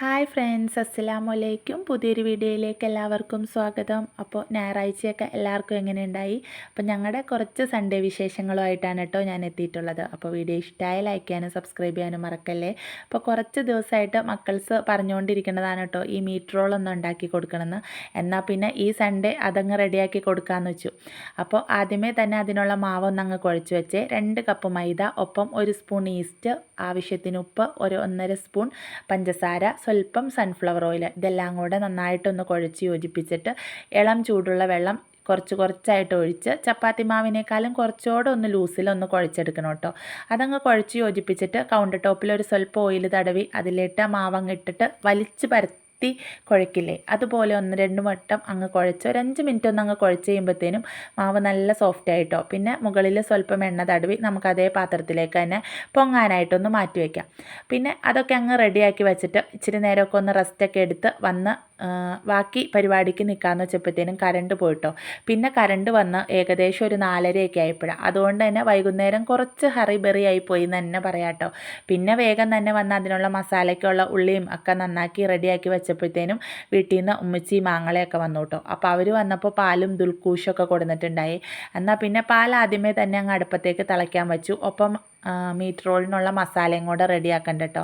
Hi friends അസ്സലാമു അലൈക്കും പുതിയൊരു വീഡിയോയിലേക്ക് എല്ലാവർക്കും സ്വാഗതം. അപ്പോൾ ഞായറാഴ്ചയൊക്കെ എല്ലാവർക്കും എങ്ങനെയുണ്ടായി അപ്പോൾ ഞങ്ങളുടെ കുറച്ച് സൺഡേ വിശേഷങ്ങളുമായിട്ടാണ് കേട്ടോ ഞാൻ എത്തിയിട്ടുള്ളത്. അപ്പോൾ വീഡിയോ ഇഷ്ടമായി ലൈക്ക് ചെയ്യാനും സബ്സ്ക്രൈബ് ചെയ്യാനും മറക്കല്ലേ? അപ്പോൾ കുറച്ച് ദിവസമായിട്ട് മക്കൾസ് പറഞ്ഞുകൊണ്ടിരിക്കുന്നതാണ് കേട്ടോ ഈ മീറ്റ് റോൾ ഒന്ന് ഉണ്ടാക്കി കൊടുക്കണമെന്ന്. എന്നാൽ പിന്നെ ഈ സൺഡേ അതങ്ങ് റെഡിയാക്കി കൊടുക്കാമെന്ന് വെച്ചു. അപ്പോൾ ആദ്യമേ തന്നെ അതിനുള്ള മാവൊന്ന് അങ്ങ് കുഴച്ച് വെച്ച്. രണ്ട് കപ്പ് മൈദ ഒപ്പം ഒരു സ്പൂൺ ഈസ്റ്റ് ആവശ്യത്തിന് ഉപ്പ് ഒരു ഒന്നര സ്പൂൺ പഞ്ചസാര സ്വല്പം സൺഫ്ലവർ ഓയിൽ ഇതെല്ലാം കൂടെ നന്നായിട്ടൊന്ന് കുഴച്ച് യോജിപ്പിച്ചിട്ട് ഇളം ചൂടുള്ള വെള്ളം കുറച്ച് കുറച്ചായിട്ട് ഒഴിച്ച് ചപ്പാത്തി മാവിനേക്കാളും കുറച്ചുകൂടെ ഒന്ന് ലൂസിലൊന്ന് കുഴച്ചെടുക്കണം കേട്ടോ. അതങ്ങ് കുഴച്ച് യോജിപ്പിച്ചിട്ട് കൗണ്ടർ ടോപ്പിൽ ഒരു സ്വല്പം ഓയിൽ തടവി അതിലിട്ട് മാവങ്ങ് ഇട്ടിട്ട് വലിച്ച് പരത്തി കുത്തി കുഴക്കില്ലേ? അതുപോലെ ഒന്ന് രണ്ട് വട്ടം അങ്ങ് കുഴച്ച് ഒരു അഞ്ച് മിനിറ്റ് ഒന്ന് അങ്ങ് കുഴച്ച് കഴിയുമ്പോഴത്തേനും മാവ് നല്ല സോഫ്റ്റ് ആയിട്ടോ? പിന്നെ മുകളിൽ സ്വല്പം എണ്ണ തടവി നമുക്ക് അതേ പാത്രത്തിലേക്ക് തന്നെ പൊങ്ങാനായിട്ടൊന്ന് മാറ്റി വയ്ക്കാം പിന്നെ അതൊക്കെ അങ്ങ് റെഡിയാക്കി വെച്ചിട്ട് ഇച്ചിരി നേരമൊക്കെ ഒന്ന് റെസ്റ്റൊക്കെ എടുത്ത് വന്ന് ബാക്കി പരിപാടിക്ക് നിൽക്കാമെന്ന് വെച്ചപ്പോഴത്തേനും കറണ്ട് പോയിട്ടോ. പിന്നെ കറണ്ട് വന്ന് ഏകദേശം ഒരു നാലരയൊക്കെ ആയപ്പോഴാണ് അതുകൊണ്ട് തന്നെ വൈകുന്നേരം കുറച്ച് ഹറിബെറി ആയി പോയി എന്ന് തന്നെ പറയാം പിന്നെ വേഗം തന്നെ വന്ന് അതിനുള്ള മസാലയ്ക്കുള്ള ഉള്ളിയും ഒക്കെ നന്നാക്കി റെഡിയാക്കി വെച്ചപ്പോഴത്തേനും വീട്ടിൽ നിന്ന് ഉമ്മച്ചി മാങ്ങളെയൊക്കെ വന്നു കേട്ടോ അപ്പോൾ അവർ വന്നപ്പോൾ പാലും ദുൽക്കൂഷൊക്കെ കൊടുത്തിട്ടുണ്ടായി എന്നാൽ പിന്നെ പാൽ ആദ്യമേ തന്നെ അങ്ങ് അടുപ്പത്തേക്ക് തിളയ്ക്കാൻ വെച്ചു. ഒപ്പം മീറ്റ് റോളിനുള്ള മസാലയും കൂടെ റെഡിയാക്കണ്ട കേട്ടോ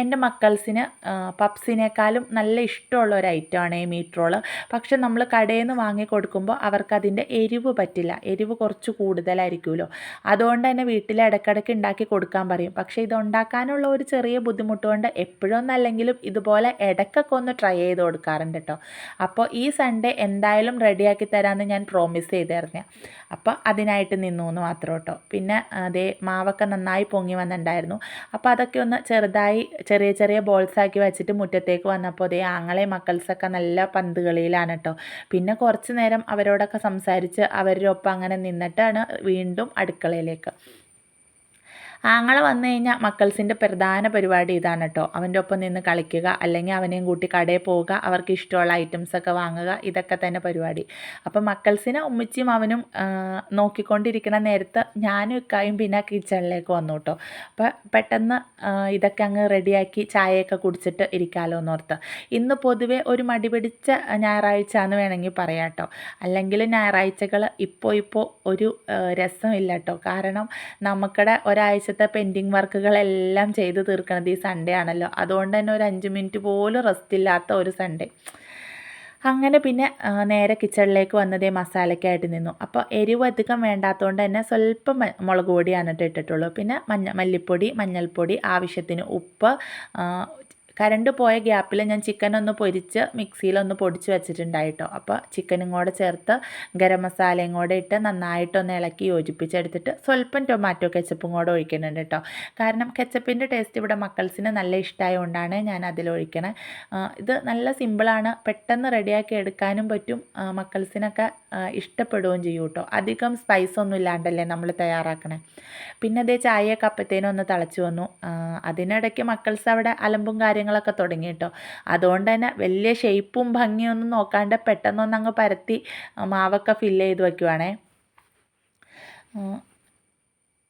എന്റെ മക്കൾസിന് പപ്സിനേക്കാളും നല്ല ഇഷ്ടമുള്ള ഒരു ഐറ്റമാണ് ഈ മീറ്റ് റോൾ പക്ഷെ നമ്മൾ കടയിൽ നിന്ന് വാങ്ങി കൊടുക്കുമ്പോൾ അവർക്കതിന്റെ എരിവ് പറ്റില്ല. എരിവ് കുറച്ച് കൂടുതലായിരിക്കുമല്ലോ. അതുകൊണ്ട് തന്നെ വീട്ടിൽ ഇടയ്ക്കിടയ്ക്ക് ഉണ്ടാക്കി കൊടുക്കാൻ പറയും. പക്ഷേ ഇത് ഉണ്ടാക്കാനുള്ള ഒരു ചെറിയ ബുദ്ധിമുട്ട് കൊണ്ട് എപ്പോഴൊന്നല്ലെങ്കിലും ഇതുപോലെ ഇടയ്ക്കൊക്കെ ഒന്ന് ട്രൈ ചെയ്ത് കൊടുക്കാറുണ്ട് കേട്ടോ അപ്പോൾ ഈ സൺഡേ എന്തായാലും റെഡിയാക്കി തരാമെന്ന് ഞാൻ പ്രോമിസ് ചെയ്തായിരുന്നു അപ്പോൾ അതിനായിട്ട് നിന്നു എന്ന് മാത്രം കേട്ടോ പിന്നെ അതേ മാവൊക്കെ നന്നായി പൊങ്ങി വന്നിട്ടുണ്ടായിരുന്നു. അപ്പോൾ അതൊക്കെ ഒന്ന് ചെറുതായി ചെറിയ ചെറിയ ബോൾസാക്കി വെച്ചിട്ട് മുറ്റത്തേക്ക് വന്നപ്പോൾ അതേ ആങ്ങളെ മക്കൾസൊക്കെ നല്ല പന്ത് കളിയിലാണ് കേട്ടോ പിന്നെ കുറച്ച് നേരം അവരോടൊക്കെ സംസാരിച്ച് അവരുടെ ഒപ്പം അങ്ങനെ നിന്നിട്ടാണ് വീണ്ടും അടുക്കളയിലേക്ക്. ആങ്ങളെ വന്നു കഴിഞ്ഞാൽ മക്കൾസിന്റെ പ്രധാന പരിപാടി ഇതാണ് കേട്ടോ അവന്റെ ഒപ്പം നിന്ന് കളിക്കുക അല്ലെങ്കിൽ അവനെയും കൂട്ടി കടയിൽ പോവുക അവർക്ക് ഇഷ്ടമുള്ള ഐറ്റംസൊക്കെ വാങ്ങുക ഇതൊക്കെ തന്നെ പരിപാടി. അപ്പം മക്കൾസിനെ ഉമ്മച്ചിയും അവനും നോക്കിക്കൊണ്ടിരിക്കുന്ന നേരത്ത് ഞാനും ഇക്കായും പിന്നെ കിച്ചണിലേക്ക് വന്നു കേട്ടോ അപ്പം പെട്ടെന്ന് ഇതൊക്കെ അങ്ങ് റെഡിയാക്കി ചായയൊക്കെ കുടിച്ചിട്ട് ഇരിക്കാമല്ലോ എന്നോർത്ത്. ഇന്ന് പൊതുവേ ഒരു മടി പിടിച്ച ഞായറാഴ്ച എന്ന് വേണമെങ്കിൽ പറയാം കേട്ടോ അല്ലെങ്കിൽ ഞായറാഴ്ചകൾ ഇപ്പോൾ ഇപ്പോൾ ഒരു രസമില്ല കേട്ടോ കാരണം നമുക്കിടെ ഒരാഴ്ച ആഴ്ചത്തെ പെൻഡിങ് വർക്കുകളെല്ലാം ചെയ്ത് തീർക്കണത് ഈ സൺഡേ ആണല്ലോ. അതുകൊണ്ട് തന്നെ ഒരു അഞ്ച് മിനിറ്റ് പോലും റെസ്റ്റ് ഇല്ലാത്ത ഒരു സൺഡേ അങ്ങനെ പിന്നെ നേരെ കിച്ചണിലേക്ക് വന്നതേ മസാലയ്ക്കായിട്ട് നിന്നു. അപ്പോൾ എരിവ് അധികം വേണ്ടാത്തതുകൊണ്ട് തന്നെ സ്വല്പം മുളക് പൊടിയാണ് ഇട്ടിട്ടുള്ളൂ. പിന്നെ മഞ്ഞ മല്ലിപ്പൊടി മഞ്ഞൾപ്പൊടി ആവശ്യത്തിന് ഉപ്പ് കരണ്ട് പോയ ഗ്യാപ്പിൽ ഞാൻ ചിക്കൻ ഒന്ന് പൊരിച്ച് മിക്സിയിലൊന്ന് പൊടിച്ച് വെച്ചിട്ടുണ്ടായിട്ടോ. അപ്പോൾ ചിക്കനും കൂടെ ചേർത്ത് ഗരം മസാലയും കൂടെ ഇട്ട് നന്നായിട്ടൊന്ന് ഇളക്കി യോജിപ്പിച്ചെടുത്തിട്ട് സ്വല്പം ടൊമാറ്റോ കെച്ചപ്പും കൂടെ ഒഴിക്കുന്നുണ്ട് കേട്ടോ. കാരണം കെച്ചപ്പിന്റെ ടേസ്റ്റ് ഇവിടെ മക്കൾസിന് നല്ല ഇഷ്ടമായതുകൊണ്ടാണ് ഞാൻ അതിലൊഴിക്കണേ ഇത് നല്ല സിമ്പിളാണ് പെട്ടെന്ന് റെഡിയാക്കി എടുക്കാനും പറ്റും. മക്കൾസിനൊക്കെ ഇഷ്ടപ്പെടുകയും ചെയ്യും കേട്ടോ. അധികം സ്പൈസ് ഒന്നും ഇല്ലാണ്ടല്ലേ നമ്മൾ തയ്യാറാക്കണേ. പിന്നെ അതേ ചായയൊക്കെ അപ്പത്തേനും ഒന്ന് തിളച്ചു വന്നു. അതിനിടയ്ക്ക് മക്കൾസ് അവിടെ അലമ്പും കാര്യങ്ങളൊക്കെ തുടങ്ങി കേട്ടോ. അതുകൊണ്ട് തന്നെ വലിയ ഷേപ്പും ഭംഗിയൊന്നും നോക്കാണ്ട് പെട്ടെന്നൊന്നങ്ങ് പരത്തി മാവൊക്കെ ഫില്ല് ചെയ്ത് വയ്ക്കുവാണേ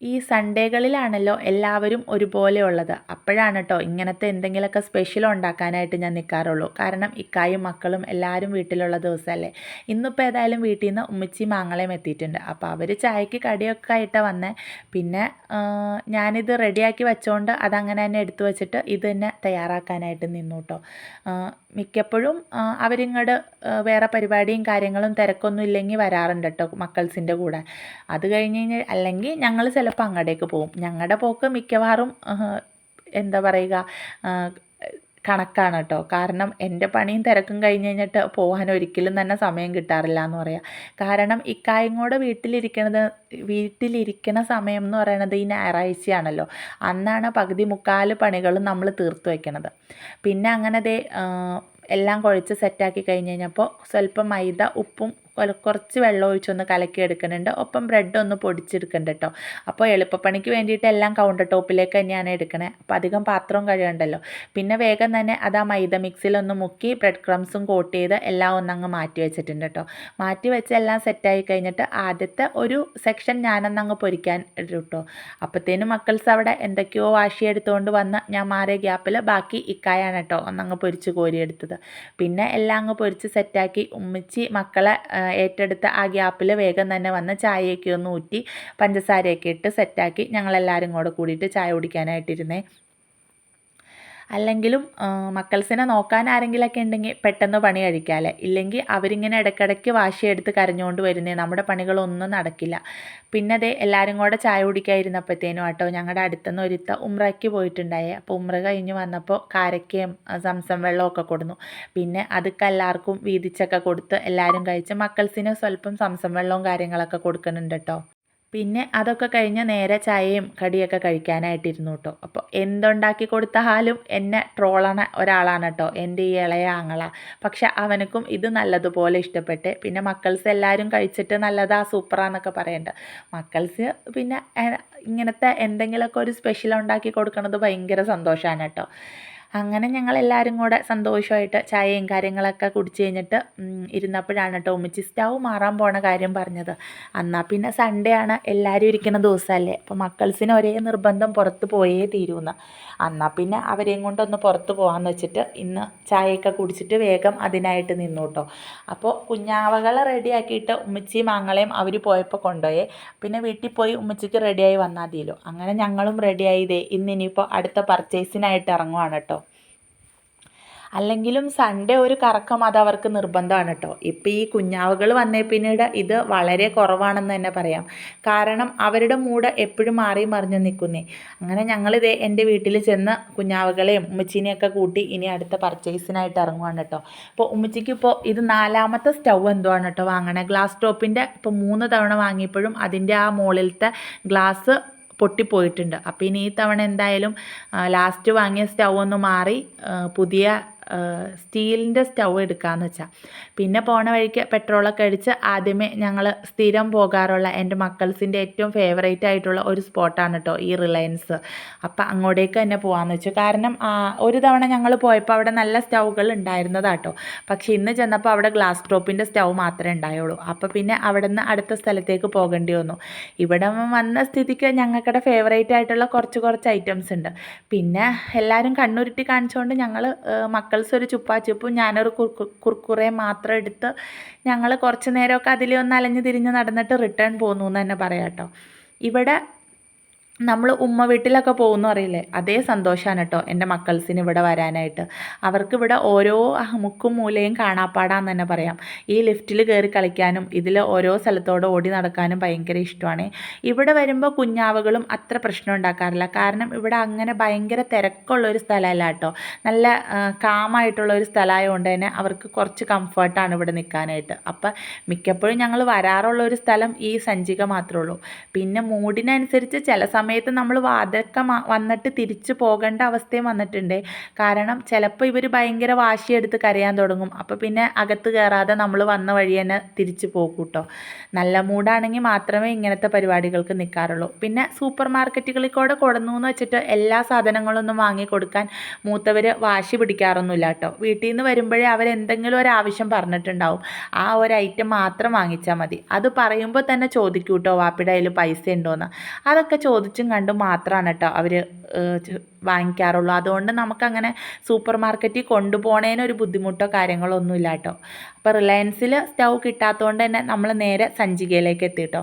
ഈ സൺഡേകളിലാണല്ലോ എല്ലാവരും ഒരുപോലെ ഉള്ളത് അപ്പോഴാണ് കേട്ടോ ഇങ്ങനത്തെ എന്തെങ്കിലുമൊക്കെ സ്പെഷ്യൽ ഉണ്ടാക്കാനായിട്ട് ഞാൻ നിൽക്കാറുള്ളൂ കാരണം ഇക്കായും മക്കളും എല്ലാവരും വീട്ടിലുള്ള ദിവസമല്ലേ ഇന്നിപ്പോൾ ഏതായാലും വീട്ടിൽ നിന്ന് ഉമ്മച്ചി മാങ്ങളെയും എത്തിയിട്ടുണ്ട്. അപ്പോൾ അവർ ചായക്ക് കടിയൊക്കെ ആയിട്ട് വന്നേ. പിന്നെ ഞാനിത് റെഡിയാക്കി വെച്ചോണ്ട് അതങ്ങനെ തന്നെ എടുത്തു വെച്ചിട്ട് ഇത് തന്നെ തയ്യാറാക്കാനായിട്ട് നിന്നു കേട്ടോ മിക്കപ്പോഴും അവരിങ്ങോട്ട് വേറെ പരിപാടിയും കാര്യങ്ങളും തിരക്കൊന്നും ഇല്ലെങ്കിൽ വരാറുണ്ട് കേട്ടോ മക്കൾസിന്റെ കൂടെ. അത് കഴിഞ്ഞ് കഴിഞ്ഞാൽ അല്ലെങ്കിൽ ഞങ്ങൾ ചിലപ്പോൾ അങ്ങോട്ടേക്ക് പോകും. ഞങ്ങളുടെ പോക്ക് മിക്കവാറും എന്താ പറയുക കണക്കാണ് കേട്ടോ കാരണം എന്റെ പണിയും തിരക്കും കഴിഞ്ഞ് കഴിഞ്ഞിട്ട് പോകാൻ ഒരിക്കലും തന്നെ സമയം കിട്ടാറില്ല എന്ന് പറയാം. കാരണം ഇക്കായും വീട്ടിലിരിക്കണത് വീട്ടിലിരിക്കണ സമയം എന്ന് പറയണത് ഈ ഞായറാഴ്ചയാണല്ലോ. അന്നാണ് പകുതി മുക്കാൽ പണികളും നമ്മൾ തീർത്ത് വയ്ക്കണത് പിന്നെ അങ്ങനെ ദേ എല്ലാം കുഴച്ച് സെറ്റാക്കി കഴിഞ്ഞ് കഴിഞ്ഞപ്പോൾ സ്വല്പം മൈദ ഉപ്പും കുറച്ച് വെള്ളം ഒഴിച്ചൊന്ന് കലക്കി എടുക്കുന്നുണ്ട്. ഒപ്പം ബ്രെഡ് ഒന്ന് പൊടിച്ചെടുക്കുന്നുണ്ട് കേട്ടോ. അപ്പോൾ എളുപ്പപ്പണിക്ക് വേണ്ടിയിട്ട് എല്ലാം കൗണ്ടർ ടോപ്പിലേക്ക് തന്നെയാണ് എടുക്കണേ. അപ്പോൾ അധികം പാത്രവും കഴിയണ്ടല്ലോ പിന്നെ വേഗം തന്നെ അത് ആ മൈദ മിക്സിലൊന്ന് മുക്കി ബ്രെഡ് ക്രംസും കോട്ട് ചെയ്ത് എല്ലാം ഒന്നങ്ങ് മാറ്റി വെച്ചിട്ടുണ്ട് കേട്ടോ. മാറ്റി വെച്ച് എല്ലാം സെറ്റായി കഴിഞ്ഞിട്ട് ആദ്യത്തെ ഒരു സെക്ഷൻ ഞാനൊന്നങ്ങ് പൊരിക്കാൻ ഇട്ടു അപ്പോഴത്തേനും മക്കൾസ് അവിടെ എന്തൊക്കെയോ വാശി എടുത്തുകൊണ്ട് വന്ന് ഞാൻ മാറിയ ഗ്യാപ്പിൽ ബാക്കി ഇക്കായാണ് കേട്ടോ. ഒന്നങ്ങ് പൊരിച്ച് കോരിയെടുത്തത്. പിന്നെ എല്ലാം അങ്ങ് പൊരിച്ച് സെറ്റാക്കി ഉമ്മിച്ചി മക്കളെ ഏറ്റെടുത്ത് ആ ഗ്യാപ്പിൽ വേഗം തന്നെ വന്ന് ചായയൊക്കെ ഒന്ന് ഊറ്റി പഞ്ചസാരയൊക്കെ ഇട്ട് സെറ്റാക്കി ഞങ്ങളെല്ലാവരും കൂടെ കൂടിയിട്ട് ചായ കുടിക്കാനായിട്ടിരുന്നേ. അല്ലെങ്കിലും മക്കൾസിനെ നോക്കാൻ ആരെങ്കിലുമൊക്കെ ഉണ്ടെങ്കിൽ പെട്ടെന്ന് പണി കഴിക്കാമല്ലേ ഇല്ലെങ്കിൽ അവരിങ്ങനെ ഇടയ്ക്കിടയ്ക്ക് വാശിയെടുത്ത് കരഞ്ഞുകൊണ്ട് വരുന്നേ നമ്മുടെ പണികളൊന്നും നടക്കില്ല. പിന്നെ അതേ എല്ലാവരും കൂടെ ചായ കുടിക്കാതിരുന്നപ്പോഴത്തേനും കേട്ടോ ഞങ്ങളുടെ അടുത്തുനിന്ന് ഒരുത്ത ഉമ്രയ്ക്ക് പോയിട്ടുണ്ടായേ. അപ്പോൾ ഉമ്ര കഴിഞ്ഞ് വന്നപ്പോൾ കാരക്കയും സംസം വെള്ളമൊക്കെ കൊടുന്നു. പിന്നെ അതൊക്കെ എല്ലാവർക്കും വീതിച്ചൊക്കെ കൊടുത്ത് എല്ലാവരും കഴിച്ച് മക്കൾസിന് സ്വല്പം സംസം വെള്ളവും കാര്യങ്ങളൊക്കെ കൊടുക്കുന്നുണ്ട് കേട്ടോ. പിന്നെ അതൊക്കെ കഴിഞ്ഞ് നേരെ ചായയും കടിയൊക്കെ കഴിക്കാനായിട്ടിരുന്നു കേട്ടോ അപ്പോൾ എന്തുണ്ടാക്കി കൊടുത്താലും എന്നെ ട്രോളണ ഒരാളാണ് കേട്ടോ എന്റെ ഈ ഇളയ ആങ്ങള. പക്ഷെ അവനക്കും ഇത് നല്ലതുപോലെ ഇഷ്ടപ്പെട്ട് പിന്നെ മക്കൾസ് എല്ലാവരും കഴിച്ചിട്ട് നല്ലതാ സൂപ്പറാന്നൊക്കെ പറയേണ്ട. മക്കൾസ് പിന്നെ ഇങ്ങനത്തെ എന്തെങ്കിലുമൊക്കെ ഒരു സ്പെഷ്യൽ ഉണ്ടാക്കി കൊടുക്കുന്നത് ഭയങ്കര സന്തോഷമാണ് കേട്ടോ അങ്ങനെ ഞങ്ങൾ എല്ലാവരും കൂടെ സന്തോഷമായിട്ട് ചായയും കാര്യങ്ങളൊക്കെ കുടിച്ച് കഴിഞ്ഞിട്ട് ഇരുന്നപ്പോഴാണ് കേട്ടോ ഉമ്മച്ചി സ്റ്റൗ മാറാൻ പോണ കാര്യം പറഞ്ഞത്. എന്നാൽ പിന്നെ സൺഡേ ആണ് എല്ലാവരും ഇരിക്കുന്ന ദിവസമല്ലേ അപ്പോൾ മക്കൾസിന് ഒരേ നിർബന്ധം പുറത്ത് പോയേ തീരുമെന്ന് എന്നാൽ പിന്നെ അവരെയും കൊണ്ടൊന്ന് പുറത്ത് പോകാമെന്ന് വെച്ചിട്ട് ഇന്ന് ചായയൊക്കെ കുടിച്ചിട്ട് വേഗം അതിനായിട്ട് നിന്നു കേട്ടോ അപ്പോൾ കുഞ്ഞാവകളെ റെഡിയാക്കിയിട്ട് ഉമ്മച്ചിയും ആങ്ങളെയും അവർ പോയപ്പോൾ കൊണ്ടുപോയേ. പിന്നെ വീട്ടിൽ പോയി ഉമ്മച്ചിക്ക് റെഡിയായി വന്നാൽ മതിയല്ലോ അങ്ങനെ ഞങ്ങളും റെഡിയായി ഇതേ ഇനിയിപ്പോൾ അടുത്ത പർച്ചേസിനായിട്ട് ഇറങ്ങുവാണ് കേട്ടോ അല്ലെങ്കിലും സൺഡേ ഒരു കറക്കം അത് അവർക്ക് നിർബന്ധമാണ് കേട്ടോ. ഇപ്പം ഈ കുഞ്ഞാവുകൾ വന്നേ പിന്നീട് ഇത് വളരെ കുറവാണെന്ന് തന്നെ പറയാം. കാരണം അവരുടെ മൂഡ് എപ്പോഴും മാറി മറിഞ്ഞ് നിൽക്കുന്നേ അങ്ങനെ ഞങ്ങളിത് എന്റെ വീട്ടിൽ ചെന്ന് കുഞ്ഞാവുകളെയും ഉമ്മച്ചീനെയൊക്കെ കൂട്ടി ഇനി അടുത്ത പർച്ചേസിനായിട്ട് ഇറങ്ങുവാണ് കേട്ടോ. അപ്പോൾ ഉമ്മച്ചിക്ക് ഇപ്പോൾ ഇത് നാലാമത്തെ സ്റ്റൗ എന്തോ കേട്ടോ വാങ്ങണേ? ഗ്ലാസ് ടോപ്പിന്റെ ഇപ്പോൾ മൂന്ന് തവണ വാങ്ങിയപ്പോഴും അതിന്റെ ആ മുകളിലത്തെ ഗ്ലാസ് പൊട്ടിപ്പോയിട്ടുണ്ട്. അപ്പോൾ ഇനി ഈ തവണ എന്തായാലും ലാസ്റ്റ് വാങ്ങിയ സ്റ്റൗ ഒന്ന് മാറി പുതിയ സ്റ്റീലിന്റെ സ്റ്റൗ എടുക്കാമെന്ന് വെച്ചാൽ പിന്നെ പോണ വഴിക്ക് പെട്രോളൊക്കെ അടിച്ച് ആദ്യമേ ഞങ്ങൾ സ്ഥിരം പോകാറുള്ള എന്റെ മക്കൾസിന്റെ ഏറ്റവും ഫേവറേറ്റ് ആയിട്ടുള്ള ഒരു സ്പോട്ടാണ് കേട്ടോ ഈ റിലയൻസ്. അപ്പം അങ്ങോട്ടേക്ക് തന്നെ പോകാമെന്ന് വെച്ചു. കാരണം ഒരു തവണ ഞങ്ങൾ പോയപ്പോൾ അവിടെ നല്ല സ്റ്റൗകൾ ഉണ്ടായിരുന്നതാട്ടോ പക്ഷേ ഇന്ന് ചെന്നപ്പോൾ അവിടെ ഗ്ലാസ് ടോപ്പിന്റെ സ്റ്റൗ മാത്രമേ ഉണ്ടായുള്ളൂ. അപ്പോൾ പിന്നെ അവിടെ നിന്ന് അടുത്ത സ്ഥലത്തേക്ക് പോകേണ്ടി വന്നു. ഇവിടെ വന്ന സ്ഥിതിക്ക് ഞങ്ങൾക്കടെ ഫേവറേറ്റ് ആയിട്ടുള്ള കുറച്ച് കുറച്ച് ഐറ്റംസ് ഉണ്ട്. പിന്നെ എല്ലാവരും കണ്ണുരുട്ടി കാണിച്ചുകൊണ്ട് ഞങ്ങൾ മക്കൾസ് ഒരു ചുപ്പാ ചുപ്പും ഞാനൊരു കുർക്കു കുർക്കുറേ മാത്രം എടുത്ത് ഞങ്ങൾ കുറച്ച് നേരമൊക്കെ അതിലൊന്ന് അലഞ്ഞ് തിരിഞ്ഞ് നടന്നിട്ട് റിട്ടേൺ പോന്നു എന്ന് തന്നെ പറയാം കേട്ടോ. ഇവിടെ നമ്മൾ ഉമ്മ വീട്ടിലൊക്കെ പോകുന്നു അറിയില്ലേ? അതേ സന്തോഷമാണ് കേട്ടോ എന്റെ മക്കൾസിന് ഇവിടെ വരാനായിട്ട്. അവർക്ക് ഇവിടെ ഓരോ മുക്കും മൂലയും കാണാപ്പാടാന്ന് തന്നെ പറയാം. ഈ ലിഫ്റ്റിൽ കയറി കളിക്കാനും ഇതിൽ ഓരോ സ്ഥലത്തോടെ ഓടി നടക്കാനും ഭയങ്കര ഇഷ്ടമാണ്. ഇവിടെ വരുമ്പോൾ കുഞ്ഞാവുകളും അത്ര പ്രശ്നം ഉണ്ടാക്കാറില്ല. കാരണം ഇവിടെ അങ്ങനെ ഭയങ്കര തിരക്കുള്ളൊരു സ്ഥലമല്ല കേട്ടോ. നല്ല കാമായിട്ടുള്ള ഒരു സ്ഥലമായതുകൊണ്ട് തന്നെ അവർക്ക് കുറച്ച് കംഫർട്ടാണ് ഇവിടെ നിൽക്കാനായിട്ട്. അപ്പം മിക്കപ്പോഴും ഞങ്ങൾ വരാറുള്ള ഒരു സ്ഥലം ഈ സഞ്ചിക മാത്രമേ ഉള്ളൂ. പിന്നെ മൂഡിനനുസരിച്ച് ചില സമയത്ത് നമ്മൾ വാതൊക്കെ വന്നിട്ട് തിരിച്ചു പോകേണ്ട അവസ്ഥയും വന്നിട്ടുണ്ട്. കാരണം ചിലപ്പോൾ ഇവർ ഭയങ്കര വാശിയെടുത്ത് കരയാൻ തുടങ്ങും. അപ്പോൾ പിന്നെ അകത്ത് കയറാതെ നമ്മൾ വന്ന വഴി തന്നെ തിരിച്ചു പോകും കേട്ടോ നല്ല മൂഡാണെങ്കിൽ മാത്രമേ ഇങ്ങനത്തെ പരിപാടികൾക്ക് നിൽക്കാറുള്ളൂ പിന്നെ സൂപ്പർ മാർക്കറ്റുകളിൽ കൂടെ കൊടുന്നു എന്ന് വെച്ചിട്ട് എല്ലാ സാധനങ്ങളൊന്നും വാങ്ങിക്കൊടുക്കാൻ മൂത്തവർ വാശി പിടിക്കാറൊന്നുമില്ല കേട്ടോ. വീട്ടിൽ നിന്ന് വരുമ്പോഴേ അവരെന്തെങ്കിലും ഒരു ആവശ്യം പറഞ്ഞിട്ടുണ്ടാവും. ആ ഒരു ഐറ്റം മാത്രം വാങ്ങിച്ചാൽ മതി. അത് പറയുമ്പോൾ തന്നെ ചോദിക്കൂട്ടോ വാപ്പിടയിൽ പൈസ ഉണ്ടോയെന്ന് അതൊക്കെ ചോദിച്ചും കണ്ടും മാത്രമാണ് കേട്ടോ അവർ വാങ്ങിക്കാറുള്ളൂ. അതുകൊണ്ട് നമുക്കങ്ങനെ സൂപ്പർ മാർക്കറ്റിൽ കൊണ്ടുപോകണേന് ഒരു ബുദ്ധിമുട്ടോ കാര്യങ്ങളോ ഒന്നുമില്ല കേട്ടോ അപ്പോൾ റിലയൻസിൽ സ്റ്റൗ കിട്ടാത്തതുകൊണ്ട് തന്നെ നമ്മൾ നേരെ സഞ്ചികയിലേക്ക് എത്തി കേട്ടോ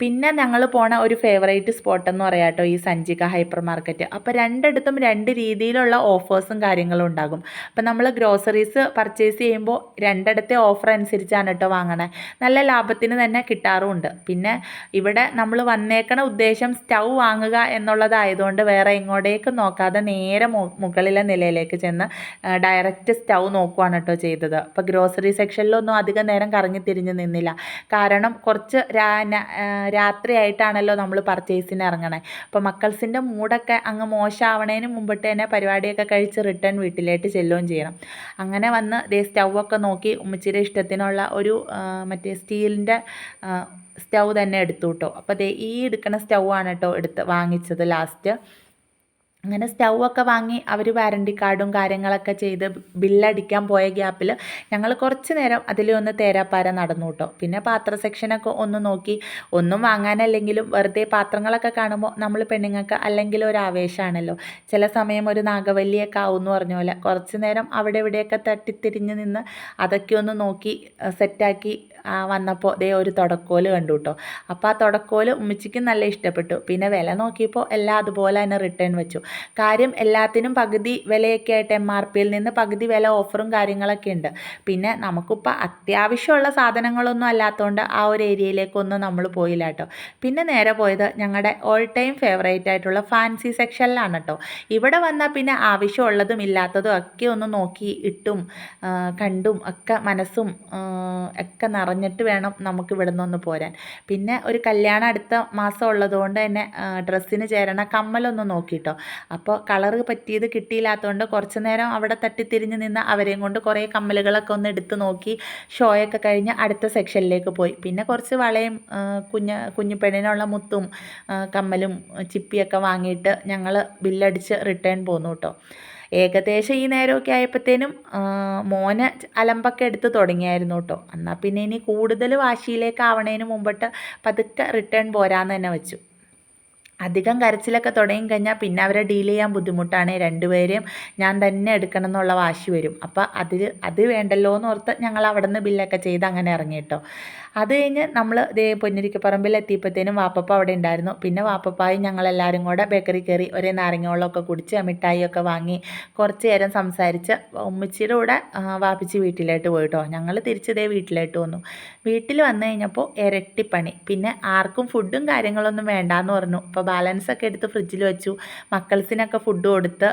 പിന്നെ ഞങ്ങൾ പോണ ഒരു ഫേവറേറ്റ് സ്പോട്ട് എന്ന് പറയാം കേട്ടോ ഈ സഞ്ചിക ഹൈപ്പർ മാർക്കറ്റ് അപ്പോൾ രണ്ടിടത്തും രണ്ട് രീതിയിലുള്ള ഓഫേഴ്സും കാര്യങ്ങളും ഉണ്ടാകും. അപ്പോൾ നമ്മൾ ഗ്രോസറീസ് പർച്ചേസ് ചെയ്യുമ്പോൾ രണ്ടിടത്തെ ഓഫർ അനുസരിച്ചാണ് കേട്ടോ വാങ്ങണേ. നല്ല ലാഭത്തിന് തന്നെ കിട്ടാറുമുണ്ട്. പിന്നെ ഇവിടെ നമ്മൾ വന്നേക്കണ ഉദ്ദേശം സ്റ്റൗ വാങ്ങുക എന്നുള്ളതായതുകൊണ്ട് വേറെ എങ്ങോട്ടേക്ക് നോക്കാൻ നോക്കാതെ നേരെ മുകളിലെ നിലയിലേക്ക് ചെന്ന് ഡയറക്റ്റ് സ്റ്റൗ നോക്കുവാണ് കേട്ടോ ചെയ്തത്. അപ്പോൾ ഗ്രോസറി സെക്ഷനിലൊന്നും അധികം നേരം കറങ്ങി തിരിഞ്ഞ് നിന്നില്ല. കാരണം കുറച്ച് രാത്രിയായിട്ടാണല്ലോ നമ്മൾ പർച്ചേസിന് ഇറങ്ങണേ. അപ്പോൾ മക്കൾസിന്റെ മൂടൊക്കെ അങ്ങ് മോശമാവണേന് മുമ്പിട്ട് തന്നെ പരിപാടിയൊക്കെ കഴിച്ച് റിട്ടേൺ വീട്ടിലേക്ക് ചെല്ലുകയും ചെയ്യണം. അങ്ങനെ വന്ന് ദേ സ്റ്റൗവൊക്കെ നോക്കി ഉമ്മച്ചിയുടെ ഇഷ്ടത്തിനുള്ള ഒരു മറ്റേ സ്റ്റീലിന്റെ സ്റ്റൗ തന്നെ എടുത്തു കേട്ടോ. അപ്പോൾ ദേ ഈ എടുക്കുന്ന സ്റ്റൗ ആണ് കേട്ടോ എടുത്ത് വാങ്ങിച്ചത് ലാസ്റ്റ് അങ്ങനെ സ്റ്റൗ ഒക്കെ വാങ്ങി അവർ വാരണ്ടി കാർഡും കാര്യങ്ങളൊക്കെ ചെയ്ത് ബില്ലടിക്കാൻ പോയ ഗ്യാപ്പിൽ ഞങ്ങൾ കുറച്ച് നേരം അതിൽ ഒന്ന് തേരാപ്പാര നടന്നു കേട്ടോ. പിന്നെ പാത്ര സെക്ഷനൊക്കെ ഒന്ന് നോക്കി. ഒന്നും വാങ്ങാനല്ലെങ്കിലും വെറുതെ പാത്രങ്ങളൊക്കെ കാണുമ്പോൾ നമ്മൾ പെണ്ണുങ്ങൾക്ക് അല്ലെങ്കിൽ ഒരു ആവേശമാണല്ലോ. ചില സമയം ഒരു നാഗവല്ലിയൊക്കെ ആവും എന്ന് പറഞ്ഞ പോലെ കുറച്ച് നേരം അവിടെ ഇവിടെയൊക്കെ തട്ടിത്തിരിഞ്ഞ് നിന്ന് അതൊക്കെ ഒന്ന് നോക്കി സെറ്റാക്കി വന്നപ്പോൾ ദേ ഒരു തുടക്കോൽ കണ്ടു കേട്ടോ അപ്പോൾ ആ തുടക്കോൽ ഉമ്മച്ചിക്ക് നല്ല ഇഷ്ടപ്പെട്ടു. പിന്നെ വില നോക്കിയപ്പോൾ എല്ലാം അതുപോലെ തന്നെ റിട്ടേൺ വെച്ചു. കാര്യം എല്ലാത്തിനും പകുതി വിലയൊക്കെ ആയിട്ട് എം ആർ പിയിൽ നിന്ന് പകുതി വില ഓഫറും കാര്യങ്ങളൊക്കെ ഉണ്ട്. പിന്നെ നമുക്കിപ്പോൾ അത്യാവശ്യമുള്ള സാധനങ്ങളൊന്നും അല്ലാത്തതുകൊണ്ട് ആ ഒരു ഏരിയയിലേക്കൊന്നും നമ്മൾ പോയില്ല കേട്ടോ. പിന്നെ നേരെ പോയത് ഞങ്ങളുടെ ഓൾ ടൈം ഫേവറേറ്റ് ആയിട്ടുള്ള ഫാൻസി സെക്ഷനിലാണ് കേട്ടോ. ഇവിടെ വന്നാൽ പിന്നെ ആവശ്യമുള്ളതും ഇല്ലാത്തതും ഒക്കെ ഒന്ന് നോക്കി ഇട്ടും കണ്ടും ഒക്കെ മനസ്സും ഒക്കെ ഒക്കെ നിറഞ്ഞിട്ട് വേണം നമുക്ക് ഇവിടെ നിന്നൊന്ന് പോരാൻ. പിന്നെ ഒരു കല്യാണം അടുത്ത മാസം ഉള്ളതുകൊണ്ട് തന്നെ ഡ്രസ്സിന് ചേരണ കമ്മലൊന്ന് നോക്കിയിട്ടോ അപ്പോൾ കളറ് പറ്റിയത് കിട്ടിയില്ലാത്തതുകൊണ്ട് കുറച്ച് നേരം അവിടെ തട്ടിത്തിരിഞ്ഞ് നിന്ന് അവരെയും കൊണ്ട് കുറേ കമ്മലുകളൊക്കെ ഒന്ന് എടുത്ത് നോക്കി ഷോയൊക്കെ കഴിഞ്ഞ് അടുത്ത സെക്ഷനിലേക്ക് പോയി. പിന്നെ കുറച്ച് വളയും കുഞ്ഞ് കുഞ്ഞു പെണ്ണിനുള്ള മുത്തും കമ്മലും ചിപ്പിയൊക്കെ വാങ്ങിയിട്ട് ഞങ്ങൾ ബില്ലടിച്ച് റിട്ടേൺ പോന്നു കേട്ടോ ഏകദേശം ഈ നേരമൊക്കെ ആയപ്പോഴത്തേനും മോന് അലമ്പൊക്കെ എടുത്ത് തുടങ്ങിയായിരുന്നു കേട്ടോ എന്നാൽ പിന്നെ ഇനി കൂടുതൽ വാശിയിലേക്ക് ആവണേന് മുമ്പിട്ട് പതുക്കെ റിട്ടേൺ പോരാന്ന് തന്നെ വെച്ചു. അധികം കരച്ചിലൊക്കെ തുടങ്ങി കഴിഞ്ഞാൽ പിന്നെ അവരെ ഡീൽ ചെയ്യാൻ ബുദ്ധിമുട്ടാണ് രണ്ടുപേരെയും ഞാൻ തന്നെ എടുക്കണം എന്നുള്ള വാശി വരും. അപ്പോൾ അതിൽ അത് വേണ്ടല്ലോ എന്ന് ഓർത്ത് ഞങ്ങൾ അവിടെ നിന്ന് ബില്ലൊക്കെ ചെയ്ത് അങ്ങനെ ഇറങ്ങി കേട്ടോ. അത് കഴിഞ്ഞ് നമ്മൾ ഇതേ പൊന്നിരിക്കപ്പറമ്പിൽ എത്തിയപ്പോഴത്തേനും വാപ്പപ്പ അവിടെ ഉണ്ടായിരുന്നു. പിന്നെ വാപ്പപ്പായും ഞങ്ങളെല്ലാവരും കൂടെ ബേക്കറി കയറി ഒരേ നാരങ്ങവെള്ളമൊക്കെ കുടിച്ച് മിഠായിയൊക്കെ വാങ്ങി കുറച്ച് നേരം സംസാരിച്ച് ഉമ്മച്ചിയുടെ കൂടെ വാപ്പിച്ച് വീട്ടിലോട്ട് പോയിട്ടോ ഞങ്ങൾ തിരിച്ച് ദേ വീട്ടിലോട്ട് വന്നു. വീട്ടിൽ വന്നു കഴിഞ്ഞപ്പോൾ ഇരട്ടിപ്പണി. പിന്നെ ആർക്കും ഫുഡും കാര്യങ്ങളൊന്നും വേണ്ടാന്ന് പറഞ്ഞു. ബാലൻസ് ഒക്കെ എടുത്ത് ഫ്രിഡ്ജിൽ വെച്ചു. മക്കൾസിനൊക്കെ ഫുഡ് കൊടുത്ത്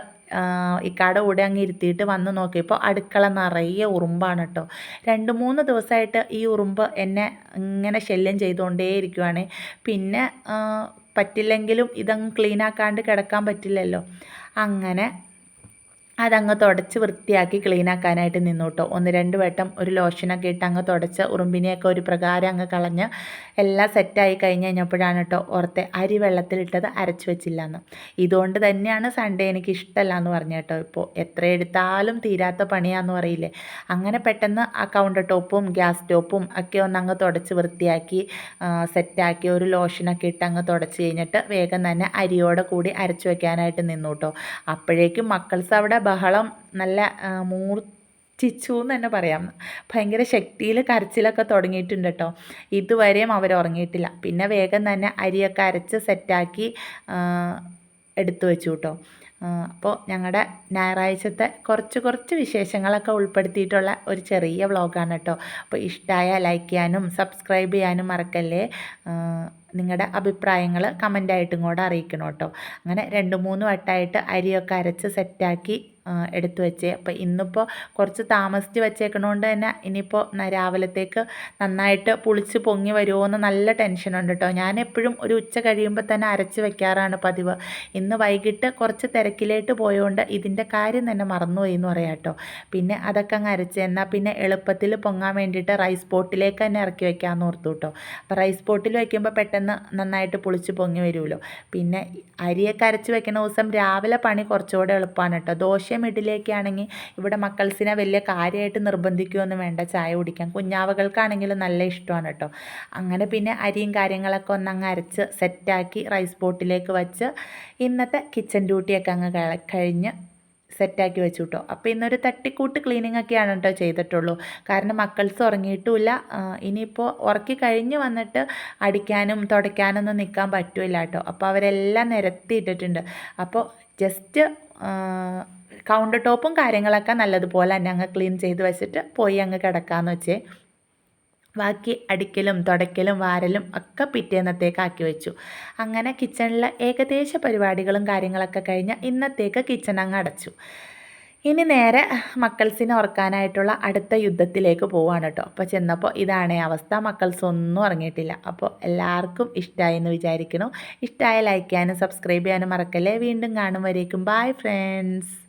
ഇക്കാടെ കൂടെ അങ്ങ് ഇരുത്തിയിട്ട് വന്ന് നോക്കിയപ്പോൾ അടുക്കള നിറയെ ഉറുമ്പാണ് കേട്ടോ. രണ്ട് മൂന്ന് ദിവസമായിട്ട് ഈ ഉറുമ്പ് എന്നെ ഇങ്ങനെ ശല്യം ചെയ്തുകൊണ്ടേയിരിക്കുവാണ് പിന്നെ പറ്റില്ലെങ്കിലും ഇതങ്ങ് ക്ലീൻ ആക്കാണ്ട് കിടക്കാൻ പറ്റില്ലല്ലോ. അങ്ങനെ അതങ്ങ് തുടച്ച് വൃത്തിയാക്കി ക്ലീൻ ആക്കാനായിട്ട് നിന്നു കേട്ടോ ഒന്ന് രണ്ട് വട്ടം ഒരു ലോഷനൊക്കെ ഇട്ട് അങ്ങ് തുടച്ച് ഉറുമ്പിനെയൊക്കെ ഒരു പ്രകാരം അങ്ങ് കളഞ്ഞ് എല്ലാം സെറ്റായി കഴിഞ്ഞ് കഴിഞ്ഞപ്പോഴാണ് കേട്ടോ ഓർത്തെ അരി വെള്ളത്തിലിട്ടത് അരച്ച് വെച്ചില്ല എന്ന് ഇതുകൊണ്ട് തന്നെയാണ് സൺഡേ എനിക്ക് ഇഷ്ടമല്ല എന്ന് പറഞ്ഞു കേട്ടോ ഇപ്പോൾ. എത്ര എടുത്താലും തീരാത്ത പണിയാന്ന് പറയില്ലേ. അങ്ങനെ പെട്ടെന്ന് ആ കൗണ്ടർ ടോപ്പും ഗ്യാസ് ടോപ്പും ഒക്കെ ഒന്ന് അങ്ങ് തുടച്ച് വൃത്തിയാക്കി സെറ്റാക്കി ഒരു ലോഷനൊക്കെ ഇട്ട് അങ്ങ് തുടച്ച് കഴിഞ്ഞിട്ട് വേഗം തന്നെ അരിയോടെ കൂടി അരച്ച് വെക്കാനായിട്ട് നിന്നു കേട്ടോ. അപ്പോഴേക്കും മക്കൾസ് അവിടെ ബഹളം നല്ല മൂർച്ഛിച്ചു എന്ന് തന്നെ പറയാം. ഭയങ്കര ശക്തിയിൽ കരച്ചിലൊക്കെ തുടങ്ങിയിട്ടുണ്ട് കേട്ടോ ഇതുവരെയും അവർ ഉറങ്ങിയിട്ടില്ല. പിന്നെ വേഗം തന്നെ അരിയൊക്കെ അരച്ച് സെറ്റാക്കി എടുത്തു വെച്ചു കേട്ടോ അപ്പോൾ ഞങ്ങളുടെ ഞായറാഴ്ചത്തെ കുറച്ച് കുറച്ച് വിശേഷങ്ങളൊക്കെ ഉൾപ്പെടുത്തിയിട്ടുള്ള ഒരു ചെറിയ വ്ളോഗാണ് കേട്ടോ അപ്പോൾ ഇഷ്ടമായ ലൈക്ക് ചെയ്യാനും സബ്സ്ക്രൈബ് ചെയ്യാനും മറക്കല്ലേ. നിങ്ങളുടെ അഭിപ്രായങ്ങൾ കമന്റായിട്ടും കൂടെ അറിയിക്കണം കേട്ടോ അങ്ങനെ രണ്ട് മൂന്ന് വട്ടമായിട്ട് അരിയൊക്കെ അരച്ച് സെറ്റാക്കി എടുത്തു വെച്ചേ. അപ്പോൾ ഇന്നിപ്പോൾ കുറച്ച് താമസിച്ച് വെച്ചേക്കണോണ്ട് തന്നെ ഇനിയിപ്പോൾ രാവിലത്തേക്ക് നന്നായിട്ട് പുളിച്ച് പൊങ്ങി വരുമോ എന്ന് നല്ല ടെൻഷനുണ്ട് കേട്ടോ ഞാൻ എപ്പോഴും ഒരു ഉച്ച കഴിയുമ്പോൾ തന്നെ അരച്ച് വെക്കാറാണ് പതിവ്. ഇന്ന് വൈകിട്ട് കുറച്ച് തിരക്കിലേട്ട് പോയതുകൊണ്ട് ഇതിന്റെ കാര്യം തന്നെ മറന്നുപോയി എന്ന് പറയാം കേട്ടോ പിന്നെ അതൊക്കെ അങ്ങ് അരച്ച് എന്നാൽ പിന്നെ എളുപ്പത്തിൽ പൊങ്ങാൻ വേണ്ടിയിട്ട് റൈസ് പോട്ടിലേക്ക് തന്നെ ഇറക്കി വെക്കാമെന്ന് ഓർത്തു കേട്ടോ അപ്പോൾ റൈസ് പോട്ടിൽ വയ്ക്കുമ്പോൾ പെട്ടെന്ന് നന്നായിട്ട് പുളിച്ച് പൊങ്ങി വരുമല്ലോ പിന്നെ അരിയൊക്കെ അരച്ച് വെക്കുന്ന ദിവസം രാവിലെ പണി കുറച്ചുകൂടെ എളുപ്പമാണ് കേട്ടോ ദോശയും മിഡിലേക്കാണെങ്കിൽ ഇവിടെ മക്കൾസിനെ വലിയ കാര്യമായിട്ട് നിർബന്ധിക്കുകയൊന്നും വേണ്ട. ചായ കുടിക്കാൻ. കുഞ്ഞാവകൾക്കാണെങ്കിലും നല്ല ഇഷ്ടമാണ് കേട്ടോ. അങ്ങനെ പിന്നെ അരിയും കാര്യങ്ങളൊക്കെ ഒന്നങ്ങ് അരച്ച് സെറ്റാക്കി റൈസ് പോട്ടിലേക്ക് വച്ച് ഇന്നത്തെ കിച്ചൺ ഡ്യൂട്ടിയൊക്കെ അങ്ങ് കഴിഞ്ഞ് സെറ്റാക്കി വെച്ചു കേട്ടോ. അപ്പോൾ ഇന്നൊരു തട്ടിക്കൂട്ട് ക്ലീനിങ് ഒക്കെയാണ് കേട്ടോ ചെയ്തിട്ടുള്ളൂ. കാരണം മക്കൾസ് ഉറങ്ങിയിട്ടുമില്ല. ഇനിയിപ്പോൾ ഉറക്കി കഴിഞ്ഞ് വന്നിട്ട് അടിക്കാനും തുടയ്ക്കാനൊന്നും നിൽക്കാൻ പറ്റില്ല കേട്ടോ. അപ്പോൾ അവരെല്ലാം നിരത്തിയിട്ടിട്ടുണ്ട്. അപ്പോൾ ജസ്റ്റ് കൗണ്ടർ ടോപ്പും കാര്യങ്ങളൊക്കെ നല്ലതുപോലെ തന്നെ അങ്ങ് ക്ലീൻ ചെയ്ത് വെച്ചിട്ട് പോയി അങ്ങ് കിടക്കാമെന്ന് വെച്ചേ. ബാക്കി അടിക്കലും തുടയ്ക്കലും വാരലും ഒക്കെ പിറ്റേന്നത്തേക്കാക്കി വെച്ചു. അങ്ങനെ കിച്ചണിലെ ഏകദേശ പരിപാടികളും കാര്യങ്ങളൊക്കെ കഴിഞ്ഞ് ഇന്നത്തേക്ക് കിച്ചൺ അങ്ങ് അടച്ചു. ഇനി നേരെ മക്കൾസിനെ ഉറക്കാനായിട്ടുള്ള അടുത്ത യുദ്ധത്തിലേക്ക് പോവാണ് കേട്ടോ അപ്പോൾ ചെന്നപ്പോൾ ഇതാണ് അവസ്ഥ. മക്കൾസ് ഒന്നും ഇറങ്ങിയിട്ടില്ല അപ്പോൾ എല്ലാവർക്കും ഇഷ്ടമായി എന്ന് വിചാരിക്കണം ഇഷ്ടമായ ലൈക്ക് ചെയ്യാനും സബ്സ്ക്രൈബ് ചെയ്യാനും മറക്കല്ലേ. വീണ്ടും കാണും വരേക്കും. Bye friends